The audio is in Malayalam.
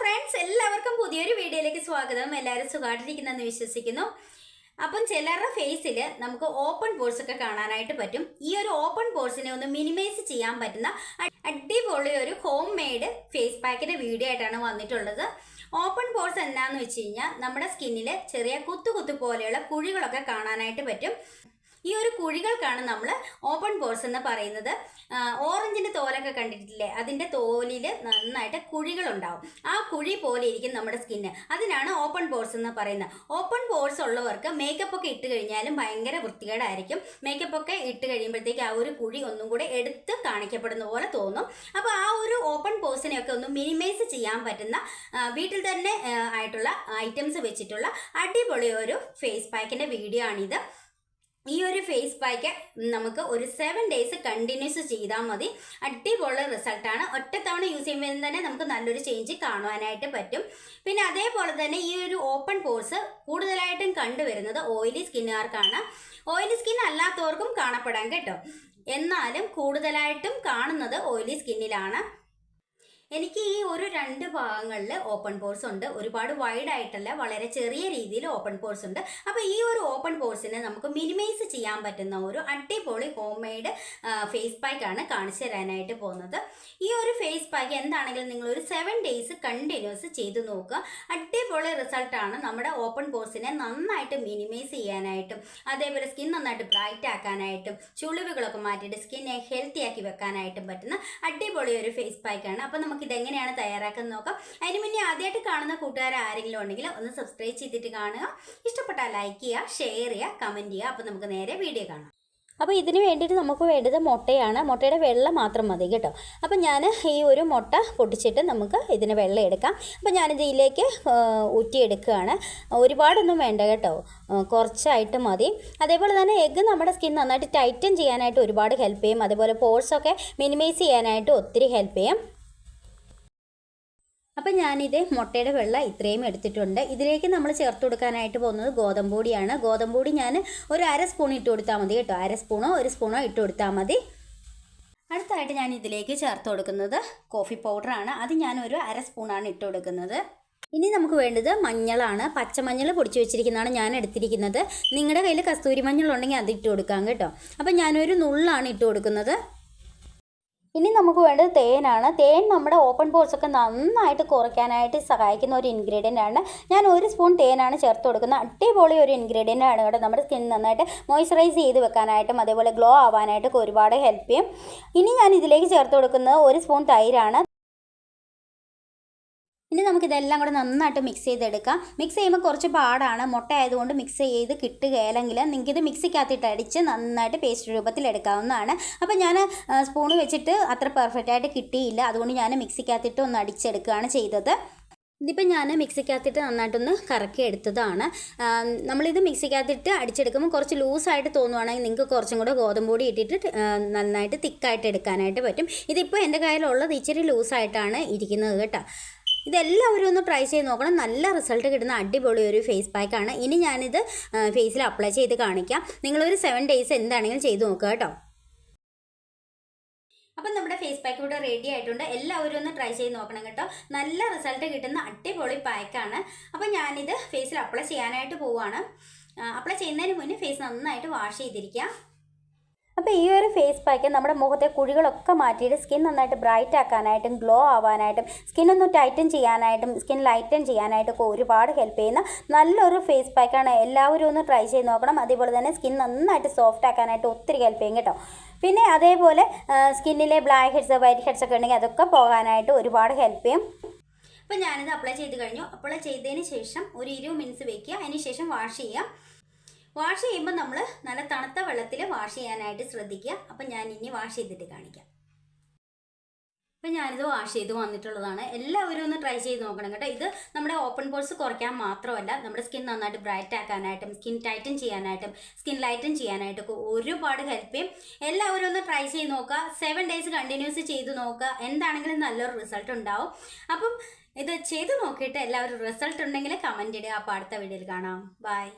ഫ്രണ്ട്സ് എല്ലാവർക്കും പുതിയൊരു വീഡിയോയിലേക്ക് സ്വാഗതം. എല്ലാവരും സുഖമായിട്ടിരിക്കുന്നെന്ന് വിശ്വസിക്കുന്നു. അപ്പം ചിലരുടെ ഫേസിൽ നമുക്ക് ഓപ്പൺ പോർസ് ഒക്കെ കാണാനായിട്ട് പറ്റും. ഈ ഒരു ഓപ്പൺ പോർസിനെ ഒന്ന് മിനിമൈസ് ചെയ്യാൻ പറ്റുന്ന അടിപൊളി ഒരു ഹോം മെയ്ഡ് ഫേസ് പാക്കിന്റെ വീഡിയോ ആയിട്ടാണ് വന്നിട്ടുള്ളത്. ഓപ്പൺ പോർസ് എന്താണെന്ന് വെച്ച് കഴിഞ്ഞാൽ നമ്മുടെ സ്കിന്നിൽ ചെറിയ കുത്തു കുത്തു പോലെയുള്ള കുഴികളൊക്കെ കാണാനായിട്ട് പറ്റും. ഈ ഒരു കുഴികൾക്കാണ് നമ്മൾ ഓപ്പൺ പോർസ് എന്ന് പറയുന്നത്. ഓറഞ്ചിന്റെ തോലൊക്കെ കണ്ടിട്ടില്ലേ? അതിന്റെ തോലിൽ നന്നായിട്ട് കുഴികളുണ്ടാവും. ആ കുഴി പോലെ ഇരിക്കും നമ്മുടെ സ്കിന്ന് അതിനാണ് ഓപ്പൺ പോർസ് എന്ന് പറയുന്നത്. ഓപ്പൺ പോർസ് ഉള്ളവർക്ക് മേക്കപ്പ് ഒക്കെ ഇട്ട് കഴിഞ്ഞാലും ഭയങ്കര വൃത്തികേടായിരിക്കും. മേക്കപ്പ് ഒക്കെ ഇട്ട് കഴിയുമ്പോഴത്തേക്ക് ആ ഒരു കുഴി ഒന്നും കൂടെ എടുത്ത് കാണിക്കപ്പെടുന്ന പോലെ തോന്നും. അപ്പോൾ ആ ഒരു ഓപ്പൺ പോർസിനെയൊക്കെ ഒന്ന് മിനിമൈസ് ചെയ്യാൻ പറ്റുന്ന വീട്ടിൽ തന്നെ ആയിട്ടുള്ള ഐറ്റംസ് വെച്ചിട്ടുള്ള അടിപൊളി ഒരു ഫേസ് പാക്കിന്റെ വീഡിയോ ആണിത്. ഈ ഒരു ഫേസ് പാക്ക് നമുക്ക് ഒരു സെവൻ ഡേയ്സ് കണ്ടിന്യൂസ് ചെയ്താൽ മതി. അടിപൊളി റിസൾട്ടാണ് ഒറ്റത്തവണ യൂസ് ചെയ്യുമ്പോൾ തന്നെ നമുക്ക് നല്ലൊരു ചേഞ്ച് കാണുവാനായിട്ട് പറ്റും. പിന്നെ അതേപോലെ തന്നെ ഈ ഒരു ഓപ്പൺ പോർസ് കൂടുതലായിട്ടും കണ്ടുവരുന്നത് ഓയിലി സ്കിന്നുകാർക്കാണ് ഓയിലി സ്കിൻ അല്ലാത്തവർക്കും കാണപ്പെടാം കേട്ടോ. എന്നാലും കൂടുതലായിട്ടും കാണുന്നത് ഓയിലി സ്കിന്നിലാണ് എനിക്ക് ഈ ഒരു രണ്ട് ഭാഗങ്ങളിൽ ഓപ്പൺ പോർസ് ഉണ്ട്. ഒരുപാട് വൈഡ് ആയിട്ടല്ല വളരെ ചെറിയ രീതിയിൽ ഓപ്പൺ പോർസ് ഉണ്ട്. അപ്പോൾ ഈ ഒരു ഓപ്പൺ പോർസിനെ നമുക്ക് മിനിമൈസ് ചെയ്യാൻ പറ്റുന്ന ഒരു അടിപൊളി ഹോം മെയ്ഡ് ഫേസ് പാക്ക് ആണ് കാണിച്ചു തരാനായിട്ട് പോകുന്നത്. ഈ ഒരു ഫേസ് പാക്ക് എന്താണെങ്കിലും നിങ്ങൾ ഒരു സെവൻ ഡേയ്സ് കണ്ടിന്യൂസ് ചെയ്ത് നോക്കുക. അടിപൊളി റിസൾട്ടാണ് നമ്മുടെ ഓപ്പൺ പോർസിനെ നന്നായിട്ട് മിനിമൈസ് ചെയ്യാനായിട്ടും അതേപോലെ സ്കിൻ നന്നായിട്ട് ബ്രൈറ്റ് ആക്കാനായിട്ടും ചുളിവുകളൊക്കെ മാറ്റിയിട്ട് സ്കിന്നെ ഹെൽത്തി ആക്കി വെക്കാനായിട്ടും പറ്റുന്ന അടിപൊളി ഒരു ഫേസ് പാക്കാണ് അപ്പോൾ നമുക്ക് ഇതെങ്ങനെയാണ് തയ്യാറാക്കുന്നത് നോക്കാം. അതിന് മുന്നേ ആദ്യമായിട്ട് കാണുന്ന കൂട്ടുകാർ ആരെങ്കിലും ഉണ്ടെങ്കിൽ ഒന്ന് സബ്സ്ക്രൈബ് ചെയ്തിട്ട് കാണുക. ഇഷ്ടപ്പെട്ടാൽ ലൈക്ക് ചെയ്യുക ഷെയർ ചെയ്യുക കമന്റ് ചെയ്യുക. അപ്പോൾ നമുക്ക് നേരെ വീഡിയോ കാണാം. അപ്പോൾ ഇതിന് വേണ്ടിയിട്ട് നമുക്ക് വേണ്ടത് മുട്ടയാണ്. മുട്ടയുടെ വെള്ള മാത്രം മതി കേട്ടോ. അപ്പോൾ ഞാൻ ഈ ഒരു മുട്ട പൊട്ടിച്ചിട്ട് നമുക്ക് ഇതിന് വെള്ളം എടുക്കാം. അപ്പോൾ ഞാനിത് ഇതിലേക്ക് ഊറ്റിയെടുക്കുകയാണ്. ഒരുപാടൊന്നും വേണ്ട കേട്ടോ. കുറച്ചായിട്ട് മതി. അതേപോലെ തന്നെ എഗ്ഗ് നമ്മുടെ സ്കിൻ നന്നായിട്ട് ടൈറ്റൻ ചെയ്യാനായിട്ട് ഒരുപാട് ഹെൽപ്പ് ചെയ്യും. അതേപോലെ പോർട്സൊക്കെ മിനിമൈസ് ചെയ്യാനായിട്ട് ഒത്തിരി ഹെൽപ്പ് ചെയ്യും. അപ്പം ഞാനിത് മുട്ടയുടെ വെള്ള ഇത്രയും എടുത്തിട്ടുണ്ട്. ഇതിലേക്ക് നമ്മൾ ചേർത്ത് കൊടുക്കാനായിട്ട് പോകുന്നത് ഗോതമ്പ് പൊടിയാണ് ഗോതമ്പ് പൊടി ഞാൻ ഒരു അര സ്പൂൺ ഇട്ട് കൊടുത്താൽ മതി കേട്ടോ. അര സ്പൂണോ ഒരു സ്പൂണോ ഇട്ട് കൊടുത്താൽ മതി. അടുത്തായിട്ട് ഞാൻ ഇതിലേക്ക് ചേർത്ത് കൊടുക്കുന്നത് കോഫി പൗഡറാണ് അത് ഞാൻ ഒരു അര സ്പൂണാണ് ഇട്ട് കൊടുക്കുന്നത്. ഇനി നമുക്ക് വേണ്ടത് മഞ്ഞളാണ്. പച്ചമഞ്ഞൾ പൊടിച്ച് വെച്ചിരിക്കുന്നതാണ് ഞാൻ എടുത്തിരിക്കുന്നത്. നിങ്ങളുടെ കയ്യിൽ കസ്തൂരി മഞ്ഞൾ ഉണ്ടെങ്കിൽ അത് ഇട്ട് കൊടുക്കാം കേട്ടോ. അപ്പം ഞാനൊരു നുള്ളാണ് ഇട്ട് കൊടുക്കുന്നത്. ഇനി നമുക്ക് വേണ്ടത് തേനാണ്. തേൻ നമ്മുടെ ഓപ്പൺ പോർസ് ഒക്കെ നന്നായിട്ട് കുറയ്ക്കാനായിട്ട് സഹായിക്കുന്ന ഒരു ഇൻഗ്രീഡിയന്റ് ആണ്. ഞാൻ ഒരു സ്പൂൺ തേനാണ് ചേർത്ത് കൊടുക്കുന്നത്. അടിപൊളി ഒരു ഇൻഗ്രീഡിയന്റ് ആണ് കേട്ടോ നമ്മുടെ സ്കിൻ നന്നായിട്ട് മോയ്സ്ചറൈസ് ചെയ്ത് വെക്കാനായിട്ടും അതേപോലെ ഗ്ലോ ആവാനായിട്ടൊക്കെ ഒരുപാട് ഹെൽപ്പ് ചെയ്യും. ഇനി ഞാൻ ഇതിലേക്ക് ചേർത്ത് കൊടുക്കുന്നത് ഒരു സ്പൂൺ തൈരാണ് ഇനി നമുക്കിതെല്ലാം കൂടെ നന്നായിട്ട് മിക്സ് ചെയ്തെടുക്കാം. മിക്സ് ചെയ്യുമ്പോൾ കുറച്ച് പാടാണ്. മുട്ട ആയതുകൊണ്ട് മിക്സ് ചെയ്ത് കിട്ടുകയില്ലെങ്കിൽ നിങ്ങൾക്കിത് മിക്സിക്കകത്തിട്ട് അടിച്ച് നന്നായിട്ട് പേസ്റ്റ് രൂപത്തിൽ എടുക്കാവുന്നതാണ്. അപ്പോൾ ഞാൻ സ്പൂൺ വെച്ചിട്ട് അത്ര പെർഫെക്റ്റ് ആയിട്ട് കിട്ടിയില്ല. അതുകൊണ്ട് ഞാൻ മിക്സിക്കകത്തിട്ട് ഒന്ന് അടിച്ചെടുക്കുകയാണ് ചെയ്തത്. ഇതിപ്പോൾ ഞാൻ മിക്സിക്കകത്തിട്ട് നന്നായിട്ടൊന്ന് കറക്കി എടുത്തതാണ്. നമ്മളിത് മിക്സിക്കകത്തിട്ട് അടിച്ചെടുക്കുമ്പോൾ കുറച്ച് ലൂസായിട്ട് തോന്നുവാണെങ്കിൽ നിങ്ങൾക്ക് കുറച്ചും കൂടെ ഗോതമ്പ് പൊടി ഇട്ടിട്ട് നന്നായിട്ട് തിക്കായിട്ട് എടുക്കാനായിട്ട് പറ്റും. ഇതിപ്പോൾ എന്റെ കയ്യിലുള്ളത് ഇച്ചിരി ലൂസായിട്ടാണ് ഇരിക്കുന്നത് കേട്ടോ. ഇതെല്ലാവരും ഒന്ന് ട്രൈ ചെയ്ത് നോക്കണം. നല്ല റിസൾട്ട് കിട്ടുന്ന അടിപൊളി ഒരു ഫേസ് പാക്കാണ് ഇനി ഞാനിത് ഫേസിൽ അപ്ലൈ ചെയ്ത് കാണിക്കാം. നിങ്ങളൊരു സെവൻ ഡേയ്സ് എന്താണെങ്കിലും ചെയ്ത് നോക്കുക കേട്ടോ. അപ്പം നമ്മുടെ ഫേസ് പാക്ക് ഇവിടെ റെഡി ആയിട്ടുണ്ട്. എല്ലാവരും ഒന്ന് ട്രൈ ചെയ്ത് നോക്കണം കേട്ടോ. നല്ല റിസൾട്ട് കിട്ടുന്ന അടിപൊളി പാക്കാണ് അപ്പം ഞാനിത് ഫേസിൽ അപ്ലൈ ചെയ്യാനായിട്ട് പോവുകയാണ് അപ്ലൈ ചെയ്യുന്നതിന് മുന്നേ ഫേസ് നന്നായിട്ട് വാഷ് ചെയ്തിരിക്കാം. അപ്പോൾ ഈ ഒരു ഫേസ് പാക്ക് നമ്മുടെ മുഖത്തെ കുഴികളൊക്കെ മാറ്റിയിട്ട് സ്കിൻ നന്നായിട്ട് ബ്രൈറ്റ് ആക്കാനായിട്ടും ഗ്ലോ ആവാനായിട്ടും സ്കിൻ ഒന്ന് ടൈറ്റൻ ചെയ്യാനായിട്ടും സ്കിൻ ലൈറ്റൻ ചെയ്യാനായിട്ടൊക്കെ ഒരുപാട് ഹെൽപ്പ് ചെയ്യുന്ന നല്ലൊരു ഫേസ് പാക്കാണ് എല്ലാവരും ഒന്ന് ട്രൈ ചെയ്ത് നോക്കണം. അതേപോലെ തന്നെ സ്കിൻ നന്നായിട്ട് സോഫ്റ്റ് ആക്കാനായിട്ട് ഒത്തിരി ഹെൽപ്പ് ചെയ്യും കേട്ടോ. പിന്നെ അതേപോലെ സ്കിന്നിലെ ബ്ലാക്ക് ഹെഡ്സ് വൈറ്റ് ഹെഡ്സ് ഒക്കെ ഉണ്ടെങ്കിൽ അതൊക്കെ പോകാനായിട്ട് ഒരുപാട് ഹെൽപ്പ് ചെയ്യും. അപ്പോൾ ഞാനിത് അപ്ലൈ ചെയ്ത് കഴിഞ്ഞു. അപ്ലൈ ചെയ്തതിന് ശേഷം ഒരു ഇരുപത് മിനിറ്റ്സ് വെക്കുക. അതിന് ശേഷം വാഷ് ചെയ്യുക. വാഷ് ചെയ്യുമ്പോൾ നമ്മൾ നല്ല തണുത്ത വെള്ളത്തിൽ വാഷ് ചെയ്യാനായിട്ട് ശ്രദ്ധിക്കുക. അപ്പം ഞാൻ ഇനി വാഷ് ചെയ്തിട്ട് കാണിക്കാം. അപ്പം ഞാനിത് വാഷ് ചെയ്ത് വന്നിട്ടുള്ളതാണ്. എല്ലാവരും ഒന്ന് ട്രൈ ചെയ്ത് നോക്കണം കേട്ടോ. ഇത് നമ്മുടെ ഓപ്പൺ പോൾസ് കുറയ്ക്കാൻ മാത്രമല്ല നമ്മുടെ സ്കിൻ നന്നായിട്ട് ബ്രൈറ്റ് ആക്കാനായിട്ടും സ്കിൻ ടൈറ്റൻ ചെയ്യാനായിട്ടും സ്കിൻ ലൈറ്റൻ ചെയ്യാനായിട്ടും ഒക്കെ ഒരുപാട് ഹെൽപ്പ് ചെയ്യും. എല്ലാവരും ഒന്ന് ട്രൈ ചെയ്ത് നോക്കുക. സെവൻ ഡേയ്സ് കണ്ടിന്യൂസ് ചെയ്ത് നോക്കുക. എന്താണെങ്കിലും നല്ലൊരു റിസൾട്ട് ഉണ്ടാവും. അപ്പം ഇത് ചെയ്ത് നോക്കിയിട്ട് എല്ലാവരും റിസൾട്ട് ഉണ്ടെങ്കിൽ കമന്റ് ഇടുക. അപ്പോൾ അടുത്ത വീഡിയോയിൽ കാണാം. ബൈ.